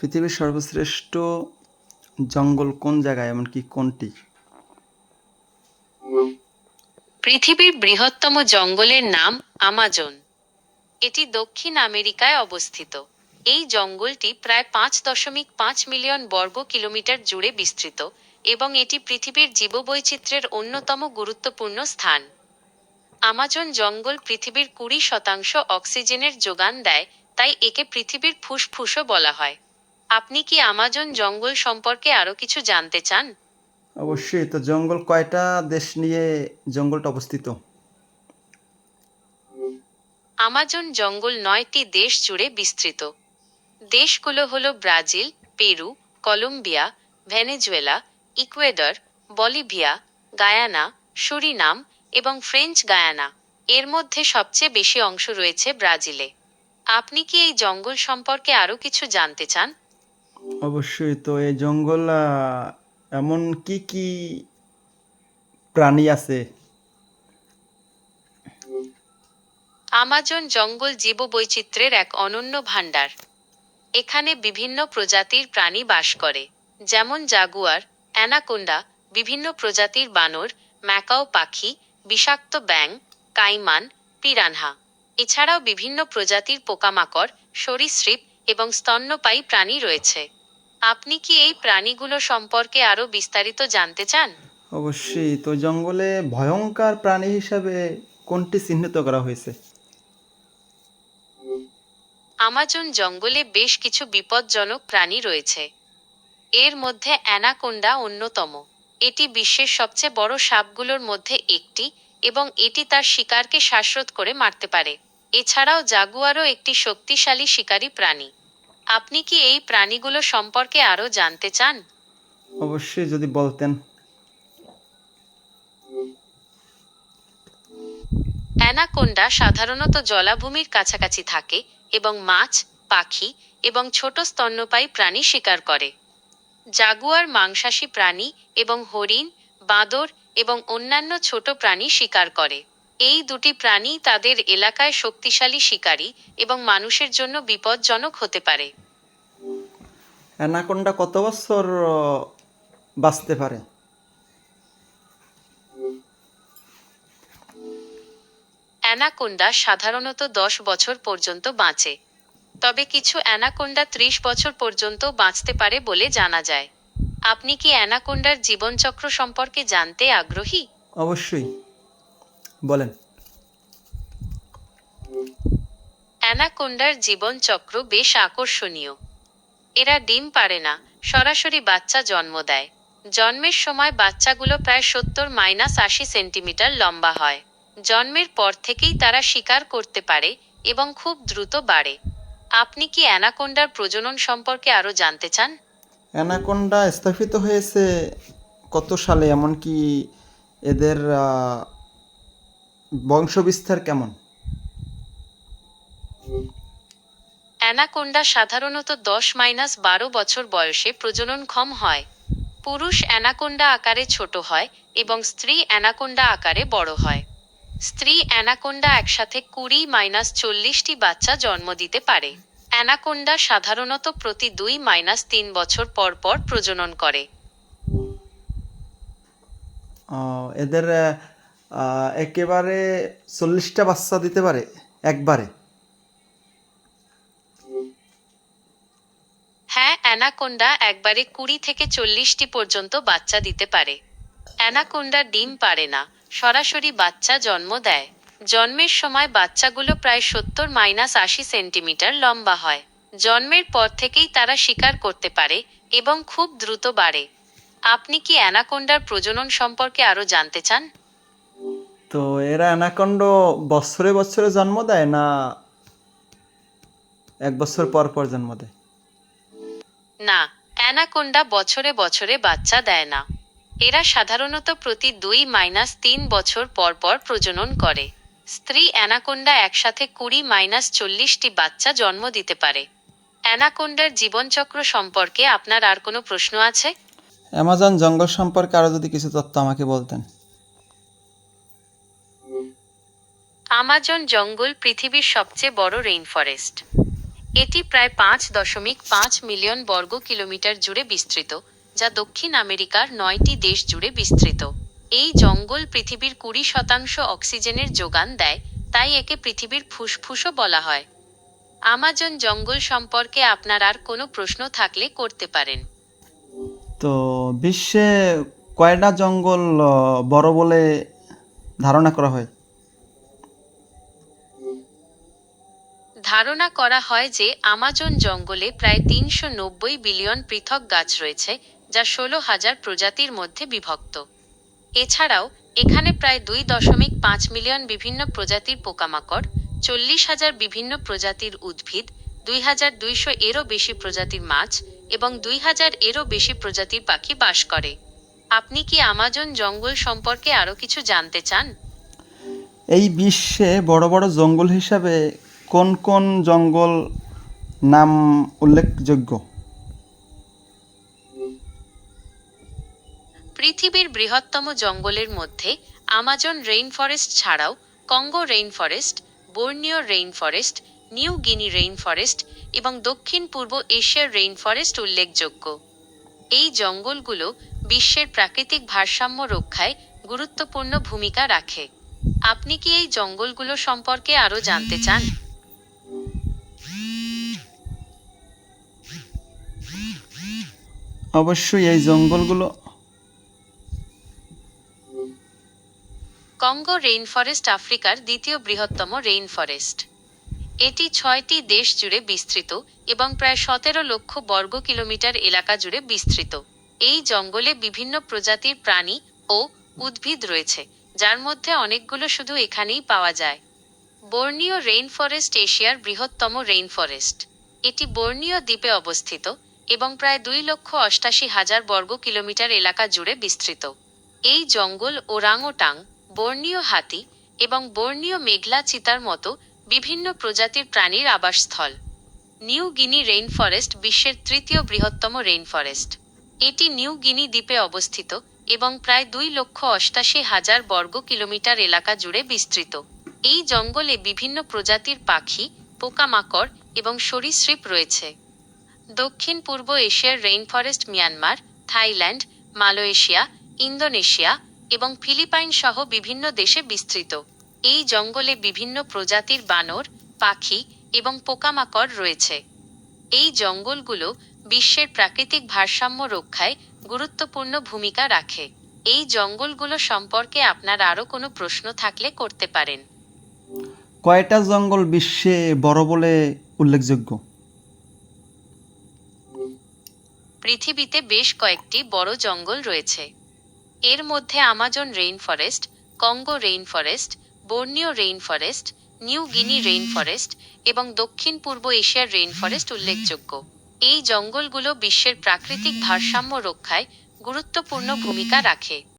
পৃথিবীর সর্বশ্রেষ্ঠ জঙ্গল কোন জায়গায়, এমনকি কোনটি? পৃথিবীর বৃহত্তম জঙ্গলের নাম আমাজন। এটি দক্ষিণ আমেরিকায় অবস্থিত। এই জঙ্গলটি প্রায় পাঁচ দশমিক পাঁচ মিলিয়ন বর্গ কিলোমিটার জুড়ে বিস্তৃত এবং এটি পৃথিবীর জীববৈচিত্র্যের অন্যতম গুরুত্বপূর্ণ স্থান। আমাজন জঙ্গল পৃথিবীর কুড়ি শতাংশ অক্সিজেনের যোগান দেয়, তাই একে পৃথিবীর ফুসফুসও বলা হয়। আপনি কি আমাজন জঙ্গল সম্পর্কে আরও কিছু জানতে চান? অবশ্যই তো জঙ্গল কয়টা দেশ নিয়ে জঙ্গলটা অবস্থিত? আমাজন জঙ্গল নয়টি দেশ জুড়ে বিস্তৃত। দেশগুলো হলো Brazil Peru Colombia Venezuela Ecuador Bolivia Guyana Suriname এবং ফ্রেঞ্চ গায়ানা। এর মধ্যে সবচেয়ে বেশি অংশ রয়েছে ব্রাজিলে। আপনি কি এই জঙ্গল সম্পর্কে আরও কিছু জানতে চান? অবশ্যই তো এই জঙ্গল এমন কি কি প্রাণী আছে? আমাজন জঙ্গল জীববৈচিত্র্যের এক অনন্য ভাণ্ডার। এখানে বিভিন্ন প্রজাতির প্রাণী বাস করে, যেমন জাগুয়ার, অ্যানাকোন্ডা, বিভিন্ন প্রজাতির বানর, ম্যাকাও পাখি, বিষাক্ত ব্যাং কাইমান, পিরানহা। এছাড়াও বিভিন্ন প্রজাতির পোকামাকড়, সরীসৃপ এবং স্তন্যপায়ী প্রাণী রয়েছে। আপনি কি এই প্রাণীগুলো সম্পর্কে আরও বিস্তারিত জানতে চান? অবশ্যই। তো জঙ্গলে ভয়ঙ্কর প্রাণী হিসাবে কোনটি চিহ্নিত করা হয়েছে? আমাজন জঙ্গলে বেশ কিছু বিপজ্জনক প্রাণী রয়েছে। এর মধ্যে অ্যানাকোন্ডা অন্যতম। এটি বিশ্বের সবচেয়ে বড় সাপগুলোর মধ্যে একটি এবং এটি তার শিকারকে শ্বাসরোধ করে মারতে পারে। এছাড়াও জাগুয়ারও একটি শক্তিশালী শিকারী প্রাণী। আপনি কি এই প্রাণীগুলো সম্পর্কে আরও জানতে চান? অবশ্যই যদি বলতেন। অ্যানাকোন্ডা সাধারণত জলাভূমির কাছাকাছি থাকে এবং মাছ পাখি এবং ছোট স্তন্যপায়ী প্রাণী শিকার করে। জাগুয়ার মাংসাশী প্রাণী এবং হরিণ বাঁদর এবং অন্যান্য ছোট প্রাণী শিকার করে। এই দুটি প্রাণী তাদের এলাকায় শক্তিশালী শিকারী এবং মানুষের জন্য বিপজ্জনক হতে পারে। অ্যানাকোন্ডা কত বছর বাঁচতে পারে? অ্যানাকোন্ডা সাধারণত দশ বছর পর্যন্ত বাঁচে তবে কিছু অ্যানাকোন্ডা ত্রিশ বছর পর্যন্ত বাঁচতে পারে বলে জানা যায়। আপনি কি অ্যানাকোন্ডার জীবনচক্র সম্পর্কে জানতে আগ্রহী? অবশ্যই। বলেন। অ্যানাকোন্ডার জীবনচক্র বেশ আকর্ষণীয়। এরা ডিম পারে না সরাসরি বাচ্চা জন্ম দেয়। জন্মের সময় বাচ্চাগুলো প্রায় সত্তর মাইনাস আশি সেন্টিমিটার লম্বা হয়। জন্মের পর থেকেই তারা শিকার করতে পারে এবং খুব দ্রুত বাড়ে। আপনি কি অ্যানাকোন্ডার প্রজনন সম্পর্কে আরও জানতে চান? অ্যানাকোন্ডা স্থাপিত হয়েছে কত সালে? এমনকি এদের বংশবিস্তার কেমন? অ্যানাকোন্ডা সাধারণত দশ মাইনাস বারো বছর বয়সে প্রজননক্ষম হয়। পুরুষ অ্যানাকোন্ডা আকারে ছোট হয় এবং স্ত্রী অ্যানাকোন্ডা আকারে বড় হয়। স্ত্রী অ্যানাকোন্ডা একসাথে কুড়ি মাইনাস চল্লিশটি বাচ্চা জন্ম দিতে পারে। অ্যানাকোন্ডা সাধারণত প্রতি দুই মাইনাস তিন বছর পর পর প্রজনন করে। এদের একেবারে চল্লিশটা বাচ্চা দিতে পারে, একবারে। হ্যাঁ অ্যানাকোন্ডা একবারে কুড়ি থেকে চল্লিশটি পর্যন্ত বাচ্চা দিতে পারে। অ্যানাকোন্ডা ডিম পারে না, সরাসরি বাচ্চা জন্ম দেয়। জন্মের সময় বাচ্চাগুলো প্রায় সত্তর মাইনাস আশি সেন্টিমিটার লম্বা হয়। জন্মের পর থেকেই তারা শিকার করতে পারে এবং খুব দ্রুত বাড়ে। আপনি কি অ্যানাকোন্ডার প্রজনন সম্পর্কে আরও জানতে চান? তো এরা অ্যানাকন্ড বছরে বছরে জন্ম দেয় না এক বছর পর পর জন্ম দেয়? না অ্যানাকোন্ডা বছরে বছরে বাচ্চা দেয় না। এরা সাধারণত প্রতি দুই মাইনাস তিন বছর পর পর প্রজনন করে। স্ত্রী অ্যানাকোন্ডা একসাথে কুড়ি মাইনাস চল্লিশটি বাচ্চা জন্ম দিতে পারে। অ্যানাকোন্ডার জীবনচক্র সম্পর্কে আপনার আর কোনো প্রশ্ন আছে? অ্যামাজন জঙ্গল সম্পর্কে আরও যদি কিছু তথ্য আমাকে বলতেন। আমাজন জঙ্গল পৃথিবীর সবচেয়ে বড় রেইনফরেস্ট এটি প্রায় পাঁচ দশমিক পাঁচ মিলিয়ন বর্গ কিলোমিটার জুড়ে বিস্তৃত, যা দক্ষিণ আমেরিকার নয়টি দেশ জুড়ে বিস্তৃত। এই জঙ্গল পৃথিবীর কুড়ি শতাংশ অক্সিজেনের যোগান দেয়, তাই একে পৃথিবীর ফুসফুসও বলা হয়। আমাজন জঙ্গল সম্পর্কে আপনার আর কোনো প্রশ্ন থাকলে করতে পারেন। তো বিশ্বে কয়টা জঙ্গল বড় বলে ধারণা করা হয়? ধারণা করা হয় যে আমাজন জঙ্গলে প্রায় তিনশো নব্বই বিলিয়ন পৃথক গাছ রয়েছে, যা ষোলো হাজার প্রজাতির মধ্যে বিভক্ত। এছাড়াও, এখানে প্রায় দুই দশমিক পাঁচ মিলিয়ন বিভিন্ন প্রজাতির পোকামাকড়, চল্লিশ হাজার বিভিন্ন প্রজাতির উদ্ভিদ, দুই হাজার দুইশো এরও বেশি প্রজাতির মাছ এবং দুই হাজার এরও বেশি প্রজাতির পাখি বাস করে। আপনি কি আমাজন জঙ্গল সম্পর্কে আরও কিছু জানতে চান? এই বিশ্বে বড় বড় জঙ্গল হিসাবে কোন কোন জঙ্গল নাম উল্লেখযোগ্য? পৃথিবীর বৃহত্তম জঙ্গলের মধ্যে আমাজন রেইন ফরেস্ট ছাড়াও Congo rain forest Borneo rain forest New Guinea rain forest এবং দক্ষিণ পূর্ব এশিয়ার রেইন ফরেস্ট উল্লেখযোগ্য। এই জঙ্গলগুলো বিশ্বের প্রাকৃতিক ভারসাম্য রক্ষায় গুরুত্বপূর্ণ ভূমিকা রাখে। আপনি কি এই জঙ্গলগুলো সম্পর্কে আরও জানতে চান? অবশ্যই এই জঙ্গলগুলো কঙ্গো রেইন ফরেস্ট আফ্রিকার দ্বিতীয় বৃহত্তম রেইন ফরেস্ট এটি ছয়টি দেশ জুড়ে বিস্তৃত এবং প্রায় সতেরো লক্ষ বর্গ কিলোমিটার এলাকা জুড়ে বিস্তৃত। এই জঙ্গলে বিভিন্ন প্রজাতির প্রাণী ও উদ্ভিদ রয়েছে, যার মধ্যে অনেকগুলো শুধু এখানেই পাওয়া যায়। বোর্নিও রেইন ফরেস্ট এশিয়ার বৃহত্তম রেইন ফরেস্ট এটি বোর্নিও দ্বীপে অবস্থিত এবং প্রায় দুই লক্ষ অষ্টাশি হাজার বর্গ কিলোমিটার এলাকা জুড়ে বিস্তৃত। এই জঙ্গল ওরাংওটাং, বর্ণীয় হাতি এবং বর্ণীয় মেঘলা চিতার মতো বিভিন্ন প্রজাতির প্রাণীর আবাসস্থল। নিউ গিনি রেইন ফরেস্ট বিশ্বের তৃতীয় বৃহত্তম রেইন ফরেস্ট এটি নিউ গিনি দ্বীপে অবস্থিত এবং প্রায় দুই লক্ষ অষ্টাশি হাজার বর্গ কিলোমিটার এলাকা জুড়ে বিস্তৃত। এই জঙ্গলে বিভিন্ন প্রজাতির পাখি, পোকামাকড় এবং সরীসৃপ রয়েছে। দক্ষিণ পূর্ব এশিয়ার rain forest Myanmar Thailand Malaysia Indonesia এবং ফিলিপাইন সহ বিভিন্ন দেশে বিস্তৃত। এই জঙ্গলে বিভিন্ন প্রজাতির বানর, পাখি এবং পোকামাকড় রয়েছে। এই জঙ্গলগুলো বিশ্বের প্রাকৃতিক ভারসাম্য রক্ষায় গুরুত্বপূর্ণ ভূমিকা রাখে। এই জঙ্গলগুলো সম্পর্কে আপনার আরও কোনো প্রশ্ন থাকলে করতে পারেন। কয়টা জঙ্গল বিশ্বে বড় বলে উল্লেখযোগ্য? পৃথিবীতে বেশ কয়েকটি বড় জঙ্গল রয়েছে। এর মধ্যে Amazon rain forest Congo rain forest Borneo rain forest New Guinea rain forest এবং দক্ষিণ পূর্ব এশিয়ার রেইন ফরেস্ট উল্লেখযোগ্য। এই জঙ্গলগুলো বিশ্বের প্রাকৃতিক ভারসাম্য রক্ষায় গুরুত্বপূর্ণ ভূমিকা রাখে।